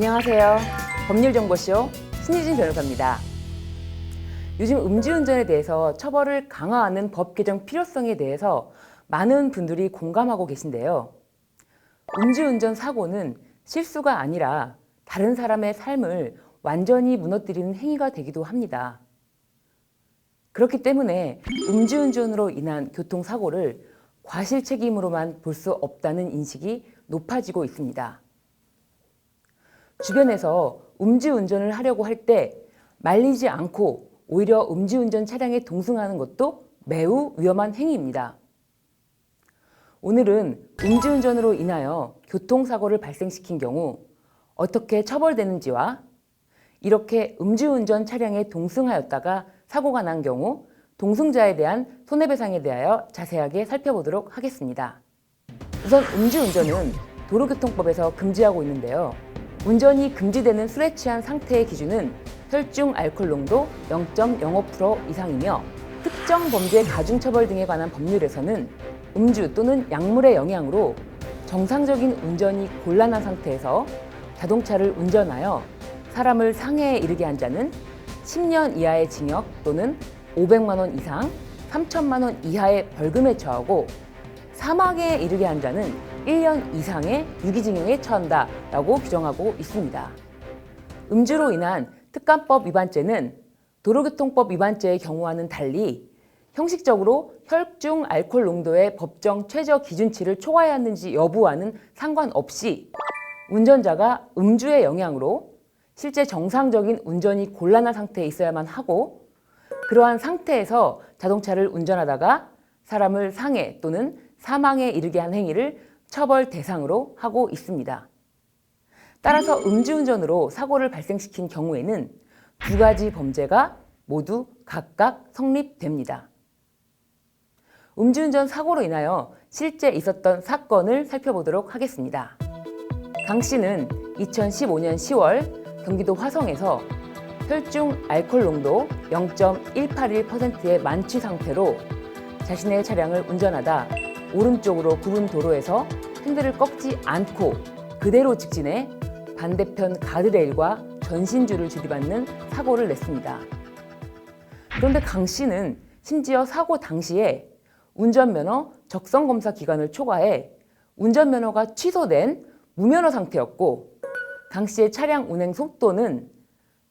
안녕하세요. 법률정보쇼 신유진 변호사입니다. 요즘 음주운전에 대해서 처벌을 강화하는 법 개정 필요성에 대해서 많은 분들이 공감하고 계신데요. 음주운전 사고는 실수가 아니라 다른 사람의 삶을 완전히 무너뜨리는 행위가 되기도 합니다. 그렇기 때문에 음주운전으로 인한 교통사고를 과실 책임으로만 볼 수 없다는 인식이 높아지고 있습니다. 주변에서 음주운전을 하려고 할 때 말리지 않고 오히려 음주운전 차량에 동승하는 것도 매우 위험한 행위입니다. 오늘은 음주운전으로 인하여 교통사고를 발생시킨 경우 어떻게 처벌되는지와 이렇게 음주운전 차량에 동승하였다가 사고가 난 경우 동승자에 대한 손해배상에 대하여 자세하게 살펴보도록 하겠습니다. 우선 음주운전은 도로교통법에서 금지하고 있는데요. 운전이 금지되는 술에 취한 상태의 기준은 혈중 알코올 농도 0.05% 이상이며 특정 범죄 가중처벌 등에 관한 법률에서는 음주 또는 약물의 영향으로 정상적인 운전이 곤란한 상태에서 자동차를 운전하여 사람을 상해에 이르게 한 자는 10년 이하의 징역 또는 500만 원 이상 3천만 원 이하의 벌금에 처하고 사망에 이르게 한 자는 1년 이상의 유기징역에 처한다라고 규정하고 있습니다. 음주로 인한 특감법 위반죄는 도로교통법 위반죄의 경우와는 달리 형식적으로 혈중 알코올 농도의 법정 최저 기준치를 초과했는지 여부와는 상관없이 운전자가 음주의 영향으로 실제 정상적인 운전이 곤란한 상태에 있어야만 하고 그러한 상태에서 자동차를 운전하다가 사람을 상해 또는 사망에 이르게 한 행위를 처벌 대상으로 하고 있습니다. 따라서 음주운전으로 사고를 발생시킨 경우에는 두 가지 범죄가 모두 각각 성립됩니다. 음주운전 사고로 인하여 실제 있었던 사건을 살펴보도록 하겠습니다. 강 씨는 2015년 10월 경기도 화성에서 혈중 알코올 농도 0.181%의 만취 상태로 자신의 차량을 운전하다 오른쪽으로 구분 도로에서 핸들을 꺾지 않고 그대로 직진해 반대편 가드레일과 전신줄을 들이받는 사고를 냈습니다. 그런데 강 씨는 심지어 사고 당시에 운전면허 적성검사 기간을 초과해 운전면허가 취소된 무면허 상태였고 강 씨의 차량 운행 속도는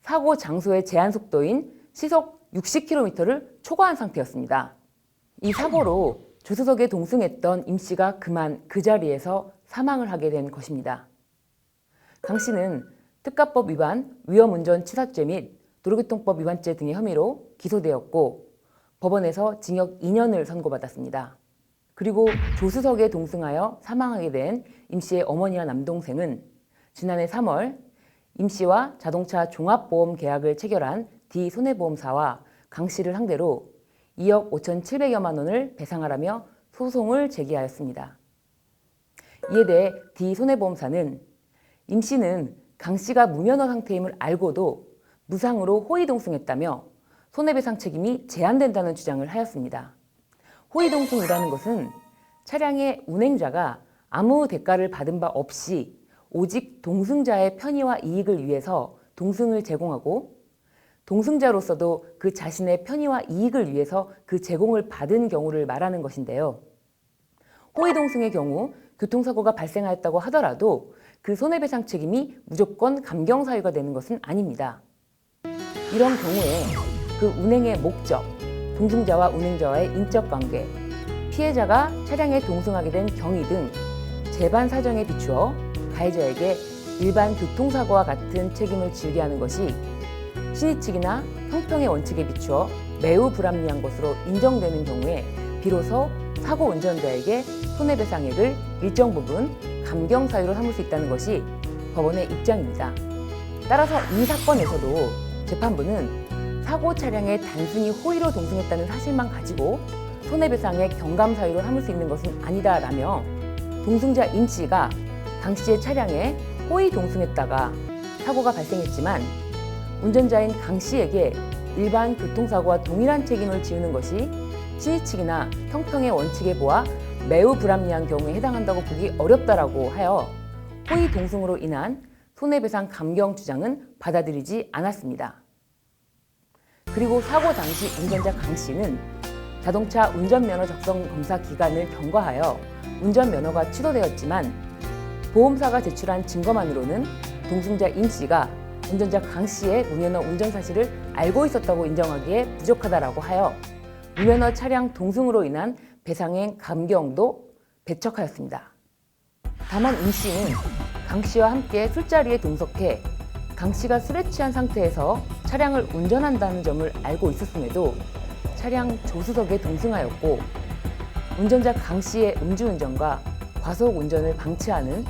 사고 장소의 제한 속도인 시속 60km를 초과한 상태였습니다. 이 사고로 조수석에 동승했던 임 씨가 그만 그 자리에서 사망을 하게 된 것입니다. 강 씨는 특가법 위반, 위험운전 치사죄 및 도로교통법 위반죄 등의 혐의로 기소되었고 법원에서 징역 2년을 선고받았습니다. 그리고 조수석에 동승하여 사망하게 된 임 씨의 어머니와 남동생은 지난해 3월 임 씨와 자동차 종합보험 계약을 체결한 D 손해보험사와 강 씨를 상대로 2억 5,700여만 원을 배상하라며 소송을 제기하였습니다. 이에 대해 D 손해보험사는 임 씨는 강 씨가 무면허 상태임을 알고도 무상으로 호의 동승했다며 손해배상 책임이 제한된다는 주장을 하였습니다. 호의 동승이라는 것은 차량의 운행자가 아무 대가를 받은 바 없이 오직 동승자의 편의와 이익을 위해서 동승을 제공하고 동승자로서도 그 자신의 편의와 이익을 위해서 그 제공을 받은 경우를 말하는 것인데요. 호의 동승의 경우 교통사고가 발생하였다고 하더라도 그 손해배상 책임이 무조건 감경사유가 되는 것은 아닙니다. 이런 경우에 그 운행의 목적, 동승자와 운행자와의 인적 관계, 피해자가 차량에 동승하게 된 경위 등 재반 사정에 비추어 가해자에게 일반 교통사고와 같은 책임을 지게 하는 것이 신의 측이나 형평의 원칙에 비추어 매우 불합리한 것으로 인정되는 경우에 비로소 사고 운전자에게 손해배상액을 일정 부분 감경 사유로 삼을 수 있다는 것이 법원의 입장입니다. 따라서 이 사건에서도 재판부는 사고 차량에 단순히 호의로 동승했다는 사실만 가지고 손해배상의 경감 사유로 삼을 수 있는 것은 아니다라며 동승자 임 씨가 강 씨의 차량에 호의 동승했다가 사고가 발생했지만 운전자인 강 씨에게 일반 교통사고와 동일한 책임을 지우는 것이 측이나 형평의 원칙에 보아 매우 불합리한 경우에 해당한다고 보기 어렵다라고 하여 호의 동승으로 인한 손해배상 감경 주장은 받아들이지 않았습니다. 그리고 사고 당시 운전자 강 씨는 자동차 운전면허 적성 검사 기간을 경과하여 운전면허가 취소되었지만 보험사가 제출한 증거만으로는 동승자 임 씨가 운전자 강 씨의 무면허 운전 사실을 알고 있었다고 인정하기에 부족하다라고 하여 무면허 차량 동승으로 인한 배상행 감경도 배척하였습니다. 다만 임 씨는 강 씨와 함께 술자리에 동석해 강 씨가 술에 취한 상태에서 차량을 운전한다는 점을 알고 있었음에도 차량 조수석에 동승하였고 운전자 강 씨의 음주운전과 과속 운전을 방치하는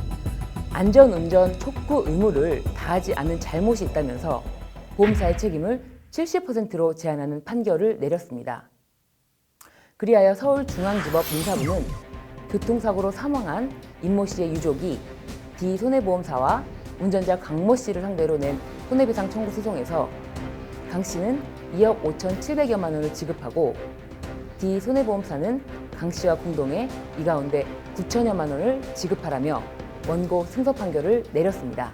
안전운전 촉구 의무를 다하지 않은 잘못이 있다면서 보험사의 책임을 70%로 제한하는 판결을 내렸습니다. 그리하여 서울중앙지법 민사부는 교통사고로 사망한 임모 씨의 유족이 D 손해보험사와 운전자 강모 씨를 상대로 낸 손해배상 청구 소송에서 강 씨는 2억 5,700여만 원을 지급하고 D 손해보험사는 강 씨와 공동에 이 가운데 9천여만 원을 지급하라며 원고 승소 판결을 내렸습니다.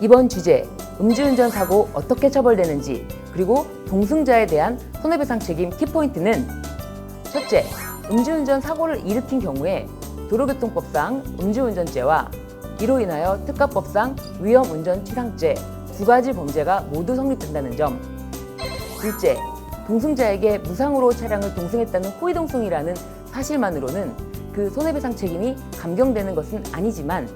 이번 주제 음주운전 사고 어떻게 처벌되는지 그리고 동승자에 대한 손해배상 책임 키포인트는 첫째, 음주운전 사고를 일으킨 경우에 도로교통법상 음주운전죄와 이로 인하여 특가법상 위험운전 치상죄 두 가지 범죄가 모두 성립된다는 점. 둘째, 동승자에게 무상으로 차량을 동승했다는 호의동승이라는 사실만으로는 그 손해배상 책임이 감경되는 것은 아니지만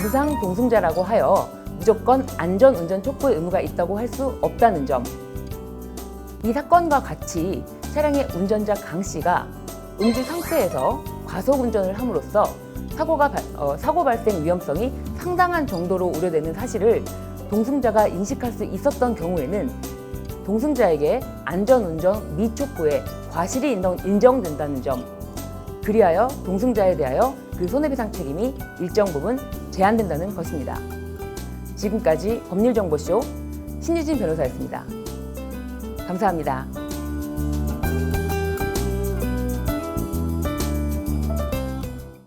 무상 동승자라고 하여 무조건 안전운전 촉구의 의무가 있다고 할 수 없다는 점. 이 사건과 같이 차량의 운전자 강 씨가 음주 상태에서 과속 운전을 함으로써 사고가 발- 어, 사고 발생 위험성이 상당한 정도로 우려되는 사실을 동승자가 인식할 수 있었던 경우에는 동승자에게 안전운전 미촉구의 과실이 인정, 인정 된다는 점. 그리하여 동승자에 대하여 그 손해배상 책임이 일정 부분 제한된다는 것입니다. 지금까지 법률정보쇼 신유진 변호사였습니다. 감사합니다.